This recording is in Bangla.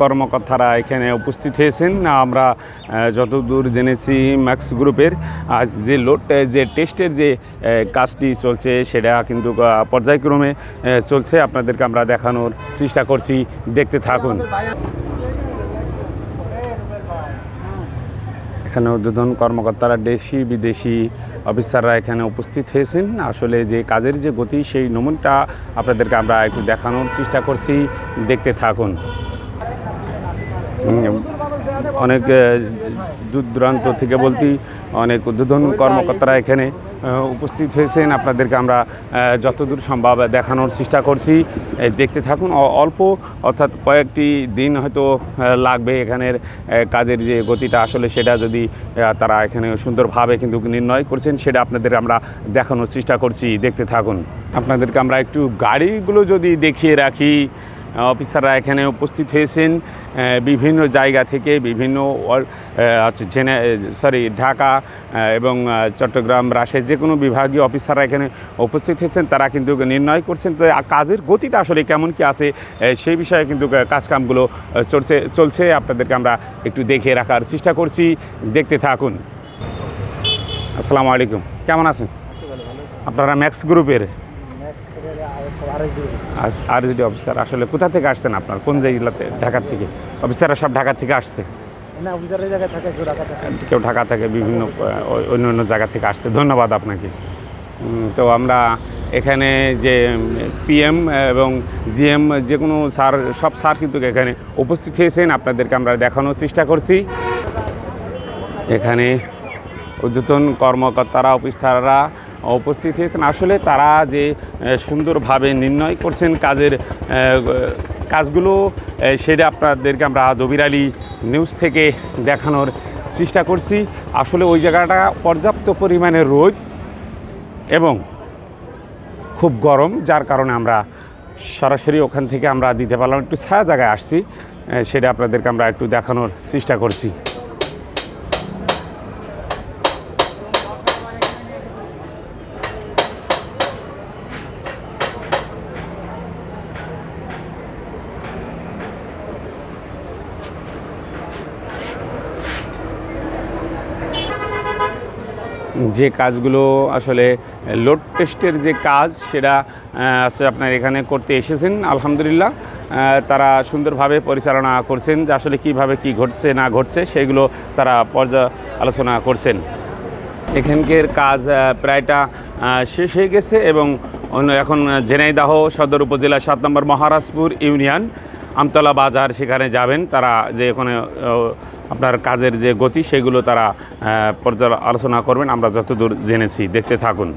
কর্মকর্তারা এখানে উপস্থিত হয়েছেন। আমরা যতদূর জেনেছি ম্যাক্স গ্রুপের, আজ যে লোড যে টেস্টের যে কাজটি চলছে সেটা কিন্তু পর্যায়ক্রমে চলছে। আপনাদেরকে আমরা দেখানোর চেষ্টা করছি। দেখতে থাকুন। এখানে ঊর্ধ্বতন কর্মকর্তারা দেশি, বিদেশি অফিসাররা এখানে উপস্থিত হয়েছেন। আসলে যে কাজের যে গতি, সেই নমুনটা আপনাদেরকে আমরা একটু দেখানোর চেষ্টা করছি। দেখতে থাকুন। অনেক দূর দূরান্ত থেকে বলতে অনেক উদ্বোধন কর্মকর্তারা এখানে উপস্থিত হয়েছেন। আপনাদেরকে আমরা যতদূর সম্ভব দেখানোর চেষ্টা করছি। দেখতে থাকুন অল্প, অর্থাৎ কয়েকটি দিন হয়তো লাগবে এখানের কাজের যে গতিটা আসলে সেটা যদি তারা এখানে সুন্দরভাবে কিন্তু নির্ণয় করছেন, সেটা আপনাদের আমরা দেখানোর চেষ্টা করছি। দেখতে থাকুন। আপনাদেরকে আমরা একটু গাড়িগুলো যদি দেখিয়ে রাখি। অফিসাররা এখানে উপস্থিত হয়েছেন বিভিন্ন জায়গা থেকে বিভিন্ন আচ্ছা জেনে সরি ঢাকা এবং চট্টগ্রাম রাজশাহী যে কোনো বিভাগীয় অফিসাররা এখানে উপস্থিত হয়েছেন তারা কিন্তু নির্ণয় করছেন তো কাজের গতিটা আসলে কেমন কি আছে সেই বিষয়ে কিন্তু কাজকামগুলো চলছে চলছে। আপনাদেরকে আমরা একটু দেখে রাখার চেষ্টা করছি। দেখতে থাকুন। আসসালামু আলাইকুম। কেমন আছেন? আপনারা ম্যাক্স গ্রুপের? আর এসডি অফিসার। আসলে কোথা থেকে আসছেন আপনার? কোন জেলাতে? ঢাকা থেকে? অফিসাররা সব ঢাকা থেকে আসছে? কেউ ঢাকা থেকে। বিভিন্ন অন্য অন্য জায়গা থেকে আসছে। ধন্যবাদ আপনাকে। তো আমরা এখানে যে পিএম এবং জিএম যে কোনো স্যার সব স্যার কিন্তু এখানে উপস্থিত হয়েছেন। আপনাদেরকে আমরা দেখানোর চেষ্টা করছি। এখানে ঊর্ধ্বতন কর্মকর্তারা, অফিসাররা উপস্থিত হয়েছেন। আসলে তারা যে সুন্দরভাবে নির্ণয় করছেন কাজের কাজগুলো সেটা আপনাদেরকে আমরা দবির আলী নিউজ থেকে দেখানোর চেষ্টা করছি। আসলে ওই জায়গাটা পর্যাপ্ত পরিমাণে রোদ এবং খুব গরম, যার কারণে আমরা সরাসরি ওখান থেকে আমরা দিতে পারলাম। একটু ছায়া জায়গায় আসছি সেটা আপনাদেরকে আমরা একটু দেখানোর চেষ্টা করছি। যে কাজগুলো আসলে লোড টেস্টের যে কাজ, সেটা আপনার এখানে করতে এসেছেন। আলহামদুলিল্লাহ তারা সুন্দরভাবে পরিচালনা করছেন যে আসলে কীভাবে কি ঘটছে, না ঘটছে, সেগুলো তারা পর্যা আলোচনা করছেন। এখানকার কাজ প্রায়টা শেষ হয়ে গেছে এবং এখন ঝেনাইদাহ সদর উপজেলা সাত নম্বর মহারাজপুর ইউনিয়ন আমতলা বাজার, সেখানে যাবেন, তারা যে এখানে আপনার কাজের যে গতি, সেগুলো তারা পর্যালোচনা করবেন, আমরা যতদূর জেনেছি। দেখতে থাকুন।